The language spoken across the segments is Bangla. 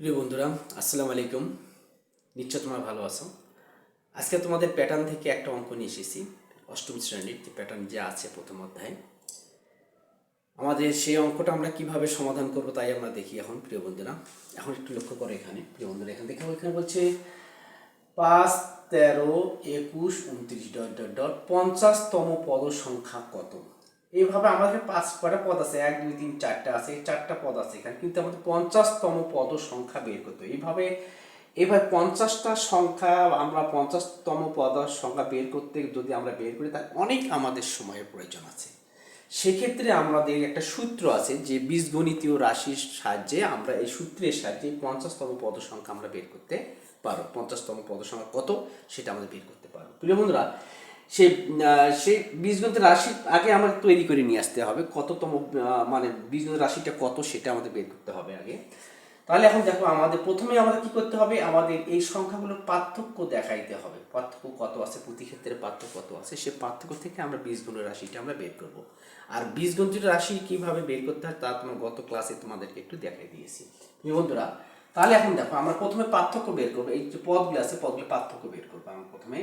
প্রিয় বন্ধুরা, আসসালামু আলাইকুম। নিশ্চয় তোমরা ভালো আছো। আজকে তোমাদের প্যাটার্ন থেকে একটা অঙ্ক নিয়ে এসেছি, অষ্টম শ্রেণির যে প্যাটার্ন যে আছে প্রথম অধ্যায়। আমাদের সেই অঙ্কটা আমরা কীভাবে সমাধান করব তাই আমরা দেখি এখন, প্রিয় বন্ধুরা। এখন একটু লক্ষ্য করো এখানে, প্রিয় বন্ধুরা, এখানে দেখো, এখানে বলছে পাঁচ, তেরো, একুশ, উনত্রিশ, ডট ডট ডট, পঞ্চাশতম পদ সংখ্যা কত? এইভাবে আমাদের পাঁচ কটা পদ আছে? এক, দুই, তিন, চারটা আছে। এই চারটা পদ আছে এখানে। কিন্তু আমাদের পঞ্চাশতম পদ সংখ্যা বের করতে। এইভাবে এইভাবে পঞ্চাশটা সংখ্যা, আমরা পঞ্চাশতম পদ সংখ্যা বের করতে যদি আমরা বের করি তার অনেক আমাদের সময়ের প্রয়োজন আছে। সেক্ষেত্রে আমাদের একটা সূত্র আছে যে বীজগণিতীয় রাশির সাহায্যে আমরা এই সূত্রের সাহায্যে পঞ্চাশতম পদ সংখ্যা আমরা বের করতে পারো পঞ্চাশতম পদ সংখ্যা কত? সেটা আমাদের বের করতে পারো প্রিয় বন্ধুরা সেই আহ, সেই বীজগণিতের রাশি আগে আমরা তৈরি করে নিয়ে আসতে হবে। কততম মানে বীজগণিত রাশিটা কত সেটা আমাদের বের করতে হবে আগে। তাহলে এখন দেখো আমাদের প্রথমে আমাদের কি করতে হবে? আমাদের এই সংখ্যাগুলোর পার্থক্য দেখাইতে হবে। পার্থক্য কত আছে? প্রতি ক্ষেত্রে পার্থক্য কত আছে? সে পার্থক্য থেকে আমরা বীজগণিত রাশিটা আমরা বের করব। আর বীজগণিত রাশি কীভাবে বের করতে হয় তা তোমার গত ক্লাসে তোমাদেরকে একটু দেখাই দিয়েছি। বন্ধুরা তাহলে এখন দেখো আমরা প্রথমে পার্থক্য বের করব। এই যে পদগুলো আছে পদগুলো পার্থক্য বের করব আমরা প্রথমে।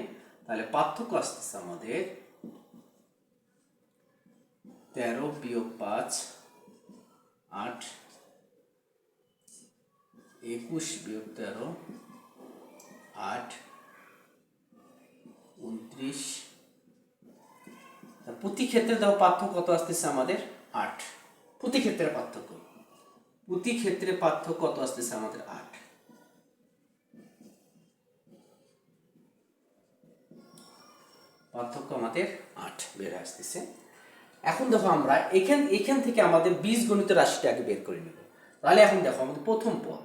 তাহলে পার্থক্য আসতেছে আমাদের তেরো বিয়োগ পাঁচ, আট, একুশ বিয়োগ তেরো, আট, উনত্রিশ। প্রতি ক্ষেত্রে দেখো পার্থক্য কত আসতেছে আমাদের? আট। প্রতি ক্ষেত্রে পার্থক্য। প্রতি ক্ষেত্রে পার্থক্য কত আসতেছে আমাদের? আট। পার্থক্য আমাদের আট বের আসতেছে। এখন দেখো আমরা এখান এখান থেকে আমাদের বীজ গণিত রাশিটা আগে বের করে নেব। তাহলে এখন দেখো আমাদের প্রথম পদ।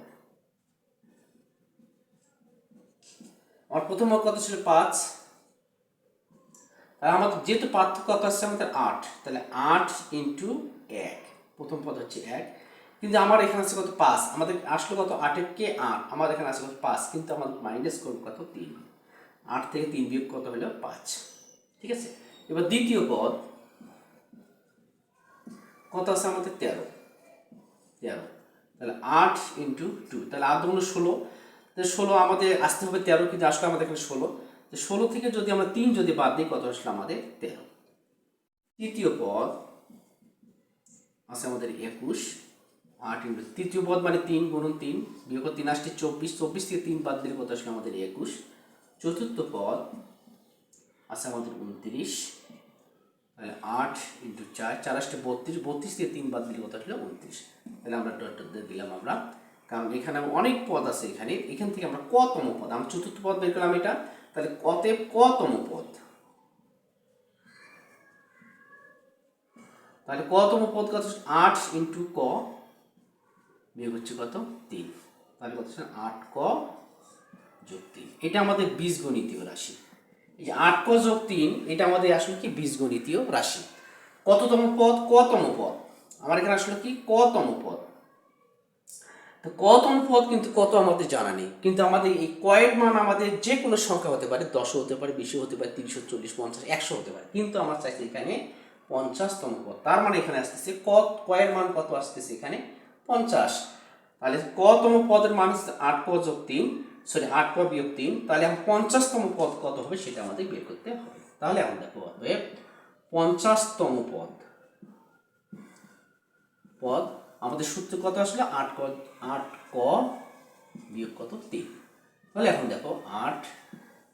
আমার প্রথম পদ কত ছিল? পাঁচ। তাহলে আমাদের যেহেতু পার্থক্য কত আসছে আমাদের আট। তাহলে আট ইন্টু এক। প্রথম পদ হচ্ছে এক। কিন্তু আমার এখানে আছে কত? পাঁচ। আমাদের আসলো কত? আটের কে? আট। আমাদের এখানে আছে কত? পাঁচ। কিন্তু আমাদের মাইনাস করব কত? তিন। আট থেকে তিন বিয়োগ কত হলো? পাঁচ। ঠিক আছে? এবার দ্বিতীয় পদ। কত আছে আমাদের? তেরো। তেরো। তাহলে আট ইন্টু টু তাহলে আট দুগুণ ষোলো। ষোলো আমাদের আসতে হবে তেরো, কিন্তু আসলে আমাদের এখানে ষোলো। ষোলো থেকে যদি আমরা তিন যদি বাদ দিই, কত আসলে আমাদের? তেরো। তৃতীয় পদ আছে আমাদের একুশ। আট ইন্টু তৃতীয় পদ মানে তিন গুণন তিন। বিয়োগ তিন আসছে চব্বিশ। চব্বিশ থেকে তিন বাদ দিলে কত আসলে আমাদের একুশ। চতুর্থ পদ আছে আমাদের উনত্রিশ, তাহলে আট ইন্টু চার চার আসতে বত্রিশ বত্রিশ থেকে তিন বাদ দিলে কত আসলে? উনত্রিশ। তাহলে আমরা ডট দিলাম আমরা। কারণ এখানে অনেক পদ আছে এখানে। এখান থেকে আমরা কতম পদ, আমরা চতুর্থ পদ বের করলাম এটা। তাহলে কতে কতম পদ? তাহলে কতম পদ কত? আট ইন্টু ক বিয়োগ হচ্ছে কত? তিন। তাহলে কত আট ক যোগ তিন। এটা আমাদের বীজগণিতীয় রাশি। যে আট ক যোগ তিন, এটা আমাদের আসলে কি বীজগণিতীয় রাশি। কততম পদ? কতম পদ? আমার এখানে আসলে কি? কতম পদ। তো কতম পদ কিন্তু কত আমাদের জানা নেই। কিন্তু আমাদের এই কয়ের মান আমাদের যে কোনো সংখ্যা হতে পারে, দশও হতে পারে, বিশও হতে পারে, তিনশো চল্লিশ, পঞ্চাশ, একশো হতে পারে। কিন্তু আমার চাইছে এখানে পঞ্চাশতম পদ। তার মানে এখানে আসতেছে কত কয়ের মান কত আসতেছে এখানে? পঞ্চাশ। তাহলে কতম পদের মান আট ক যোগ তিন। সরি, আট ক বিয়োগ তিন, তাহলে এখন পঞ্চাশতম পদ কত হবে সেটা আমাদের বের করতে হবে। তাহলে আমরা দেখো অতএব পঞ্চাশতম পদ। পদ, আমাদের সূত্র কত আসলে? আট ক আট ক বিয়োগ কত? তিন। তাহলে এখন দেখো আট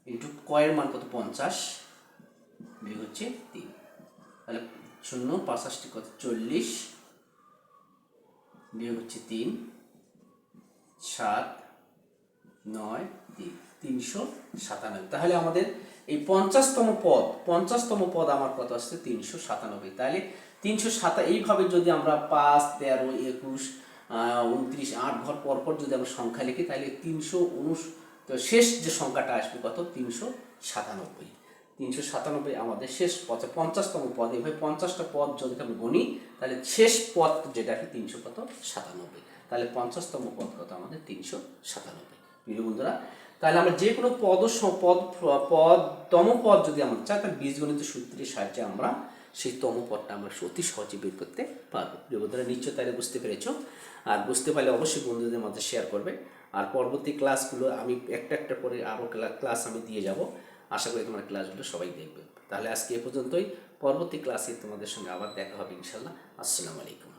ইন্টু কয়ের মান কত? পঞ্চাশ বিয়োগ হচ্ছে তিন। তাহলে শূন্য, পাঁচাশটি কত? চল্লিশ বিয়োগ হচ্ছে তিন। সাত নয় তিন তিনশো সাতানব্বই। তাহলে আমাদের এই পঞ্চাশতম পদ পঞ্চাশতম পদ আমার কত আসছে? তিনশো সাতানব্বই। তাহলে তিনশো সাতা, এইভাবে যদি আমরা পাঁচ, তেরো, একুশ উনত্রিশ, আট ঘর পর পর যদি আমরা সংখ্যা লিখি, তাহলে তিনশো উনুশ শেষ যে সংখ্যাটা আসবে কত? তিনশো সাতানব্বই। তিনশো সাতানব্বই আমাদের শেষ পদ পঞ্চাশতম পদ। এভাবে পঞ্চাশটা পদ যদি আমরা গণি তাহলে শেষ পদ যেটা কি তিনশো কত? সাতানব্বই। তাহলে পঞ্চাশতম পদ কত আমাদের? তিনশো সাতানব্বই। প্রিয় বন্ধুরা, তাহলে আমরা যে কোনো পদ পদ পদ, তম পদ যদি আমরা চাই, তাহলে বীজগণিত সূত্রের সাহায্যে আমরা সেই তম পদটা আমরা অতি সহজে বের করতে পারব। প্রিয় বন্ধুরা নিশ্চয় তাহলে বুঝতে পেরেছ। আর বুঝতে পারলে অবশ্যই বন্ধুদের মধ্যে শেয়ার করবে। আর পরবর্তী ক্লাসগুলো আমি একটা একটা করে আরও ক্লাস আমি দিয়ে যাব। আশা করি তোমার ক্লাসগুলো সবাই দেখবে। তাহলে আজকে এ পর্যন্তই। পরবর্তী ক্লাসে তোমাদের সঙ্গে আবার দেখা হবে ইনশাল্লাহ আসসালামু আলাইকুম।